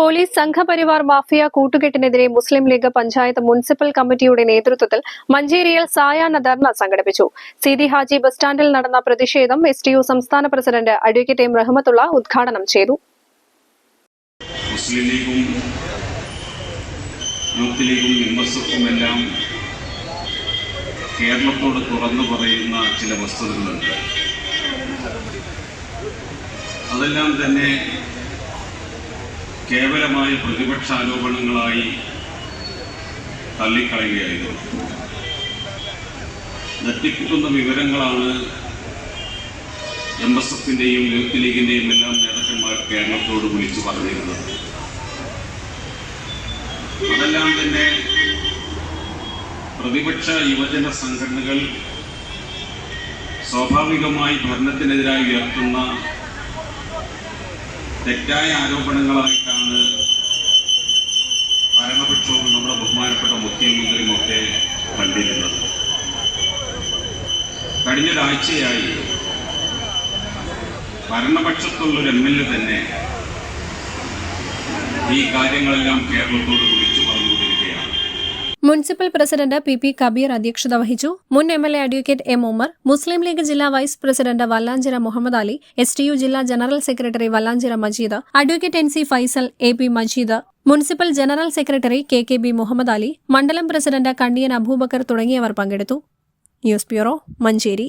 Police Sangh Parivar mafia കൂട്ടുകെട്ടിനെതിരെ Muslim League panchayat municipal കമ്മിറ്റിയുടെ നേതൃത്വത്തിൽ മഞ്ചേരിയിൽ സായാഹ്ന ധർണ സംഘടിപ്പിച്ചു. സീതി ഹാജി ബസ് സ്റ്റാൻഡിൽ നടന്ന പ്രതിഷേധം എസ് ടി യു സംസ്ഥാന പ്രസിഡന്റ് അഡ്വക്കേറ്റ് എം റഹ്മത്തുള്ള ഉദ്ഘാടനം ചെയ്തു. മുസ്ലിം ലീഗും എല്ലാം ചില വസ്തുതകളുണ്ട്. അതെല്ലാം തന്നെ കേവലമായ പ്രതിപക്ഷാരോപണങ്ങളായി തള്ളിക്കളയുകയായിരുന്നു. ഞെട്ടിപ്പിക്കുന്ന വിവരങ്ങളാണ് എം എസ് എഫിന്റെയും യൂത്ത് ലീഗിന്റെയും എല്ലാം നേതാക്കന്മാർ കേരളത്തോട് വിളിച്ചു പറഞ്ഞിരുന്നത്. അതെല്ലാം തന്നെ പ്രതിപക്ഷ യുവജന സംഘടനകൾ സ്വാഭാവികമായി ഭരണത്തിനെതിരായി ഉയർത്തുന്ന തെറ്റായ ആരോപണങ്ങളായിട്ടാണ് ഭരണപക്ഷവും നമ്മുടെ ബഹുമാനപ്പെട്ട മുഖ്യമന്ത്രിയും ഒക്കെ കണ്ടിരുന്നത്. കഴിഞ്ഞൊരാഴ്ചയായി ഭരണപക്ഷത്തുള്ളൊരു എം എൽ എ തന്നെ ഈ കാര്യങ്ങളെല്ലാം കേരളത്തോട് municipal president P P Kabeer അധ്യക്ഷത വഹിച്ചു. മുൻ M L A advocate M Umar Muslim League ജില്ലാ vice president Vallanchira Muhammad Ali S T U ജില്ലാ general secretary Vallanchira Majeed advocate N C Faisal A P Majeed municipal general secretary K K B Muhammad Ali മണ്ഡലം president Kanniyan Abubakar തുടങ്ങിയവർ പങ്കെടുത്തു. News bureau Manjeri.